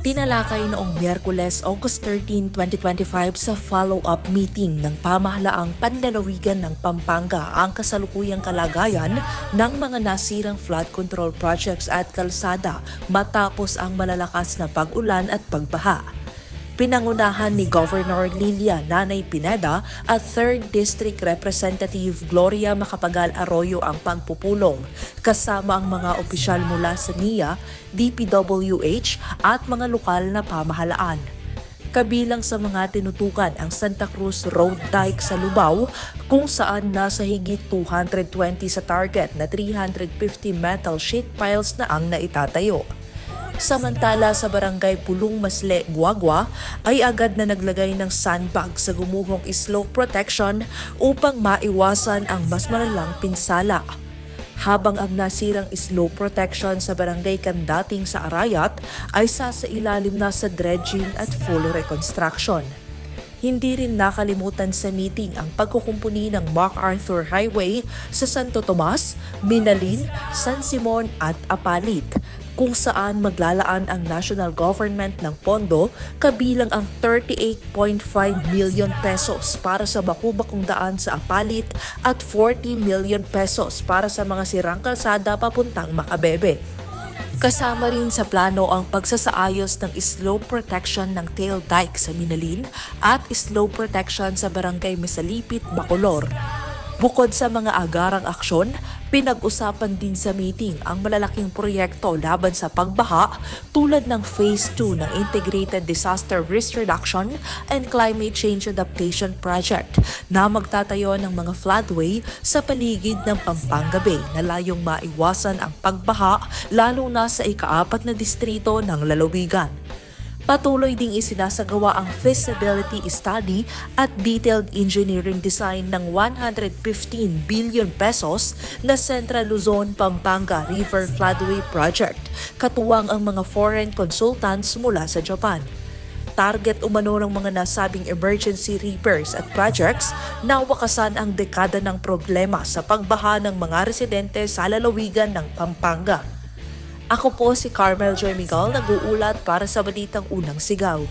Tinalakay noong Miyerkules, August 13, 2025 sa follow-up meeting ng pamahalaang panlalawigan ng Pampanga ang kasalukuyang kalagayan ng mga nasirang flood control projects at kalsada matapos ang malalakas na pag-ulan at pagbaha. Pinangunahan ni Governor Lilia Nanay Pineda at 3rd District Representative Gloria Macapagal Arroyo ang pagpupulong kasama ang mga opisyal mula sa NIA, DPWH at mga lokal na pamahalaan. Kabilang sa mga tinutukan ang Santa Cruz Road Dike sa Lubao kung saan nasa higit 220 sa target na 350 metal sheet piles na ang naitatayo. Samantala sa barangay Pulong Masle, Guagua ay agad na naglagay ng sandbag sa gumuhong slope protection upang maiwasan ang mas malalang pinsala. Habang ang nasirang slope protection sa barangay Kandating sa Arayat ay sasailalim na sa dredging at full reconstruction. Hindi rin nakalimutan sa meeting ang pagkukumpuni ng MacArthur Highway sa Santo Tomas, Minalin, San Simon at Apalit kung saan maglalaan ang national government ng pondo kabilang ang 38.5 million pesos para sa bakubakong daan sa Apalit at 40 million pesos para sa mga sirang kalsada papuntang Makabebe. Kasama rin sa plano ang pagsasaayos ng slope protection ng tail dike sa Minalin at slope protection sa barangay Misalipit, Bacolor. Bukod sa mga agarang aksyon, pinag-usapan din sa meeting ang malalaking proyekto laban sa pagbaha tulad ng Phase 2 ng Integrated Disaster Risk Reduction and Climate Change Adaptation Project na magtatayo ng mga floodway sa paligid ng Pampanga Bay na layong maiwasan ang pagbaha lalo na sa ikaapat na distrito ng lalawigan. Patuloy ding isinasagawa ang feasibility study at detailed engineering design ng 115 billion pesos na Central Luzon Pampanga River Floodway Project, katuwang ang mga foreign consultants mula sa Japan. Target umano ng mga nasabing emergency repairs at projects na wakasan ang dekada ng problema sa pagbaha ng mga residente sa lalawigan ng Pampanga. Ako po si Carmel Joy Miguel, nag-uulat para sa Balitang Unang Sigaw.